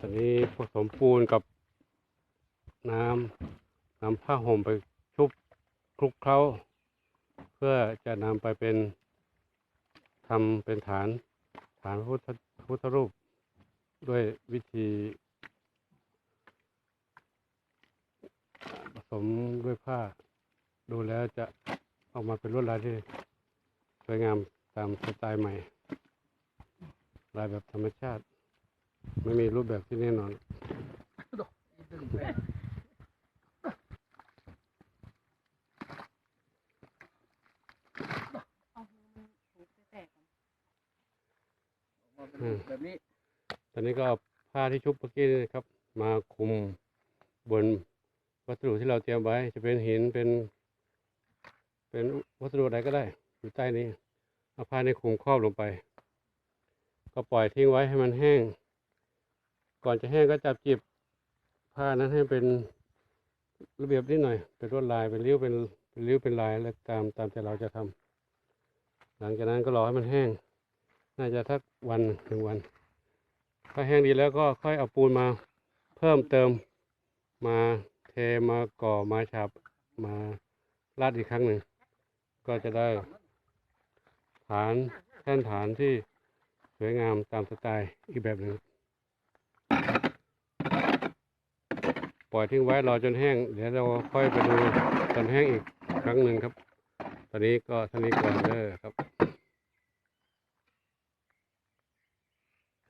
ตอนนี้ผสมปูนกับน้ำนำผ้าห่มไปชุบคลุกเคล้า เพื่อจะนำไปเป็นทำเป็นฐานฐานพุทธพระพุทธรูป ด้วยวิธีผสมด้วยผ้า ดูแล้วจะออกมาเป็นลวดลายที่สวยงามตามสไตล์ใหม่ ลายแบบธรรมชาติ ไม่มีรูปแบบที่แน่นอน เอามือมันถูกแตกๆก่อนมาเป็นแบบนี้ตอนนี้ก็เอาผ้าที่ชุบเมื่อกี้นี่นะครับ มาคลุมบนวัสดุที่เราเตรียมไว้ จะเป็นหินเป็น เป็นวัสดุอะไรก็ได้ อยู่ใต้นี้เอาผ้าในคลุมครอบลงไป ก็ปล่อยทิ้งไว้ให้มันแห้ง ก่อนจะแห้งก็จับจีบผ้านั้นให้เป็นระเบียบนิดหน่อย เป็นลวดลายเป็นริ้วเป็นเป็นริ้วเป็นลายแล้วตามตามที่เราจะทำหลังจากนั้นก็รอให้มันแห้ง น่าจะทักวันหนึ่งวัน ถ้าแห้งดีแล้วก็ค่อยเอาปูนมา เพิ่มเติมมาเทมาก่อมาฉาบมาลาดอีกครั้งหนึ่งก็จะได้ ฐานแท่นฐานที่สวยงามตามสไตล์อีกแบบหนึ่ง ปล่อยทิ้งไว้รอจนแห้ง เดี๋ยวเราค่อยไปดูตอนแห้งอีกครั้งหนึ่งครับ ตอนนี้ก็เท่านี้ก่อนเด้อครับ